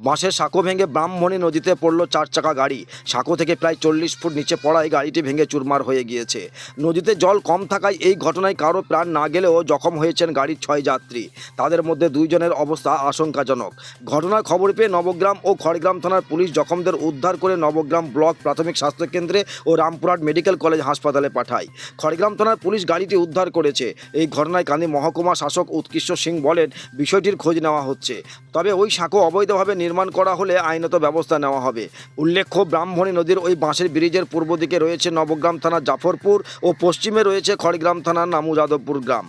বাঁশের সাঁকো ভেঙে ব্রাহ্মণী নদীতে পড়ল চার চাকা গাড়ি। সাঁকো থেকে প্রায় চল্লিশ ফুট নিচে পড়ায় গাড়িটি ভেঙে চুরমার হয়ে গিয়েছে। নদীতে জল কম থাকায় এই ঘটনায় কারও প্রাণ না গেলেও জখম হয়েছেন গাড়ির ছয় যাত্রী। তাদের মধ্যে দুইজনের অবস্থা আশঙ্কাজনক। ঘটনার খবর পেয়ে নবগ্রাম ও খড়গ্রাম থানার পুলিশ জখমদের উদ্ধার করে নবগ্রাম ব্লক প্রাথমিক স্বাস্থ্যকেন্দ্রে ও রামপুরহাট মেডিকেল কলেজ হাসপাতালে পাঠায়। খড়গ্রাম থানার পুলিশ গাড়িটি উদ্ধার করেছে। এই ঘটনায় কান্দি মহকুমা শাসক উৎকৃষ্ট সিং বলেন, বিষয়টির খোঁজ নেওয়া হচ্ছে। তবে ওই সাঁকো অবৈধভাবে নির্মাণ করা হলে আইনত ব্যবস্থা নেওয়া হবে। উল্লেখ্য, ব্রাহ্মণী নদীর ওই বাঁশের ব্রিজের পূর্ব দিকে রয়েছে নবগ্রাম থানার জাফরপুর ও পশ্চিমে রয়েছে খড়গ্রাম থানার নামু যাদবপুর গ্রাম।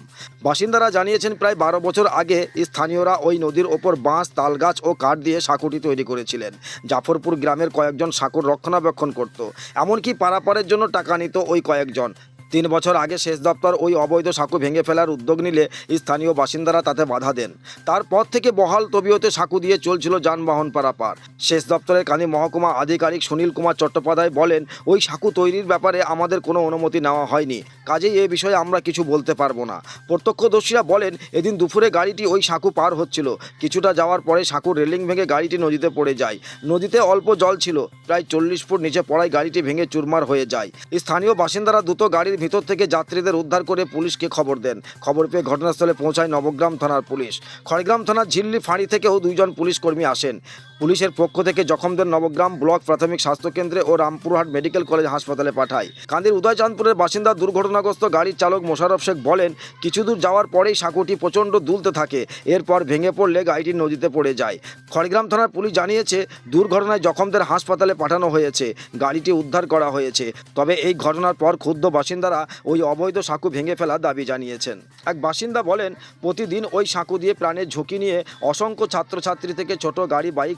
বাসিন্দারা জানিয়েছেন, প্রায় বারো বছর আগে স্থানীয়রা ওই নদীর ওপর বাঁশ, তালগাছ ও কাঠ দিয়ে সাঁকুটি তৈরি করেছিলেন। জাফরপুর গ্রামের কয়েকজন সাঁকুর রক্ষণাবেক্ষণ করত। এমনকি পারাপারের জন্য টাকা নিত ওই কয়েকজন। তিন বছর আগে সেচ দপ্তর ওই অবৈধ সাঁকু ভেঙে ফেলার উদ্যোগ নিলে স্থানীয় বাসিন্দারা তাতে বাধা দেন। তারপর থেকে বহাল তবিয়তে সাঁকু দিয়ে চলছিল যানবাহন পারাপার। সেচ দপ্তরের কানি মহকুমা আধিকারিক সুনীল কুমার চট্টোপাধ্যায় বলেন, ওই সাঁকু তৈরির ব্যাপারে আমাদের কোনো অনুমতি নেওয়া হয়নি। কাজেই এ বিষয়ে আমরা কিছু বলতে পারব না। প্রত্যক্ষদর্শীরা বলেন, এদিন দুপুরে গাড়িটি ওই সাঁকু পার হচ্ছিল। কিছুটা যাওয়ার পরে সাঁকুর রেলিং ভেঙে গাড়িটি নদীতে পড়ে যায়। নদীতে অল্প জল ছিল। প্রায় চল্লিশ ফুট নিচে পড়ায় গাড়িটি ভেঙে চুরমার হয়ে যায়। স্থানীয় বাসিন্দারা দ্রুত গাড়ির ভিতর থেকে যাত্রীদের উদ্ধার করে পুলিশকে খবর দেন। খবর পেয়ে ঘটনাস্থলে পৌঁছায় নবগ্রাম থানার পুলিশ। খড়গ্রাম থানার ঝিল্লি ফাঁড়ি থেকেও দুইজন পুলিশ কর্মী আসেন। পুলিশের পক্ষ থেকে জখমদের নবগ্রাম ব্লক প্রাথমিক স্বাস্থ্যকেন্দ্রে ও রামপুরহাট মেডিকেল কলেজ হাসপাতালে পাঠায়। কান্দির উদয়চাঁদপুরের বাসিন্দা দুর্ঘটনাগ্রস্ত গাড়ির চালক মোশারফ শেখ বলেন, কিছু দূর যাওয়ার পরেই সাঁকুটি প্রচণ্ড দুলতে থাকে, এরপর ভেঙে পড়লে গাড়িটি নদীতে পড়ে যায়। খড়গ্রাম থানার পুলিশ জানিয়েছে, দুর্ঘটনায় জখমদের হাসপাতালে পাঠানো হয়েছে, গাড়িটি উদ্ধার করা হয়েছে। তবে এই ঘটনার পর ক্ষুব্ধ বাসিন্দারা ওই অবৈধ সাঁকু ভেঙে ফেলার দাবি জানিয়েছেন। এক বাসিন্দা বলেন, প্রতিদিন ওই সাঁকু দিয়ে প্রাণের ঝুঁকি নিয়ে অসংখ্য ছাত্রছাত্রী থেকে ছোট গাড়ি, bike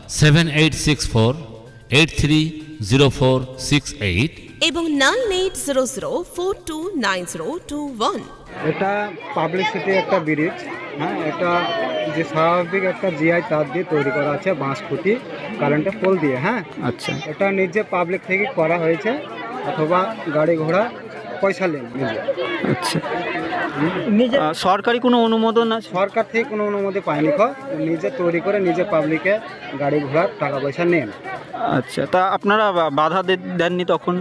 seven eight six four eight three zero four six eight এবং nine eight zero zero four two nine zero two one এটা পাবলিসিটি একটা ব্রিজ হ্যাঁ এটা যে স্বাভাবিক একটা জিআই তার দিয়ে তৈরি করা আছে বাঁশ খুঁটি কারেন্টের পোল দিয়ে হ্যাঁ। আচ্ছা। এটা নিজে পাবলিক থেকে করা হয়েছে অথবা গাড়ি ঘোড়া পয়সা নেন নিজে আচ্ছা। সরকারি কোনো অনুমোদন আছে? সরকার থেকে কোনো অনুমতি পায়নি খ। নিজে তৈরি করে নিজে পাবলিকে গাড়ি ঘোড়ার টাকা পয়সা নেন। আচ্ছা তা আপনারা বাধা দেননি তখন?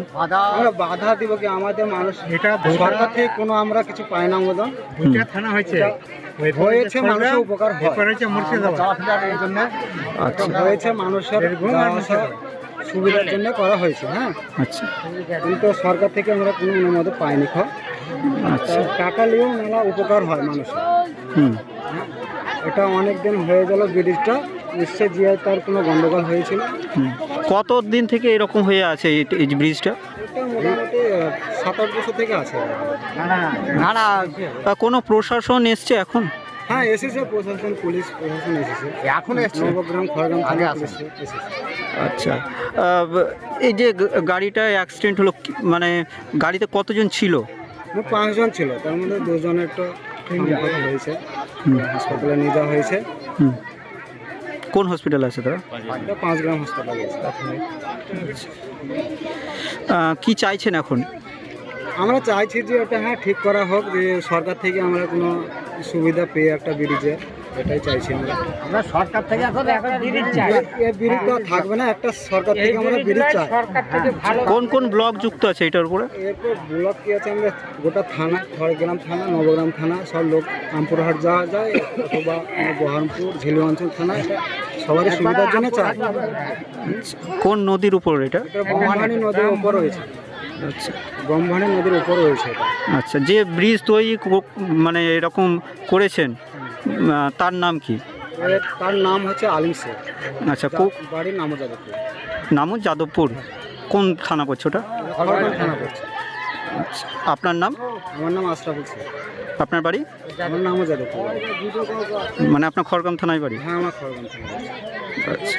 আমরা বাধা দিব কি আমাদের মানুষ? এটা সরকার থেকে কোনো আমরা কিছু পাই না অনুমোদন। থানা হয়েছে। হয়েছে মানুষের উপকার হয়। হয়েছে আচ্ছা। মানুষের সুবিধার জন্য করা হয়েছে হ্যাঁ? আচ্ছা। কিন্তু সরকার থেকে আমরা কোনো অনুমোদন পাইনি খ। আচ্ছা। টাকা নিয়েও মেলা উপকার হয় মানুষের। হুম। এটা অনেক দিন হয়ে গেল ব্রিজটা নিশ্চয় জিআই তার কোনো গন্ডগোল হয়েছিল। হুম। কত দিন থেকে এরকম হয়ে আছে এই এই ব্রিজটা? সাত আট বছর থেকে আছে। তা কোনো প্রশাসন এসছে এখন? হ্যাঁ এসেছে প্রশাসন পুলিশ প্রশাসন এসেছে। এখন এসেছে? নবগ্রাম খড়গ্রাম আগে এসেছে। আচ্ছা। এই যে গাড়িটা অ্যাক্সিডেন্ট হলো মানে গাড়িতে কতজন ছিল? পাঁচজন ছিল তার মধ্যে দুজনের একটা হয়েছে হাসপাতালে নিয়ে যাওয়া হয়েছে। হুম। কোন হসপিটাল আছে তারা? এটা পাঁচ গ্রাম হাসপাতালে গেছে আহ, কি চাইছেন এখন? আমরা চাইছি যে এটা হ্যাঁ ঠিক করা হোক যে সরকার থেকে আমরা কোনো সুবিধা পেয়ে একটা ব্রিজে এটাই চাইছি আমরা আমরা সরকার থেকে এখন এখন ব্রিজ চাই। এই ব্রিজ তো আর থাকবে না একটা সরকার থেকে আমরা ব্রিজ চাই। সরকার থেকে ভালো কোন কোন ব্লক যুক্ত আছে এটার উপরে? এরপর ব্লক কি আছে আমরা গোটা থানা খড়গ্রাম থানা নবগ্রাম থানা সব লোক আমপুরহাট যাওয়া যায় অথবা বহরমপুর ঝিলি অঞ্চল থানা এটা সবারই সুবিধার জন্য চাই। কোন নদীর উপর এটা? এটা ব্রহ্মণী নদীর উপর রয়েছে। আচ্ছা। নদীর উপর রয়েছে এটা। আচ্ছা যে ব্রিজ তৈরি কো- মানে এরকম করেছেন আহ, তার নাম কি? এর- তার নাম হচ্ছে আলিম শেখ। আচ্ছা কো- বাড়ির নামও যাদবপুর। নামও যাদবপুর। কোন থানা করছে ওটা? খড়গ্রাম থানা পড়ছে। আচ্ছা আপনার নাম? আমার নাম আশরাফুল শেখ। আপনার বাড়ি? আমার নামও যাদবপুর। মানে আপনার খড়গ্রাম থানায় বাড়ি? হ্যাঁ আমার খড়গ্রাম থানা আচ্ছা।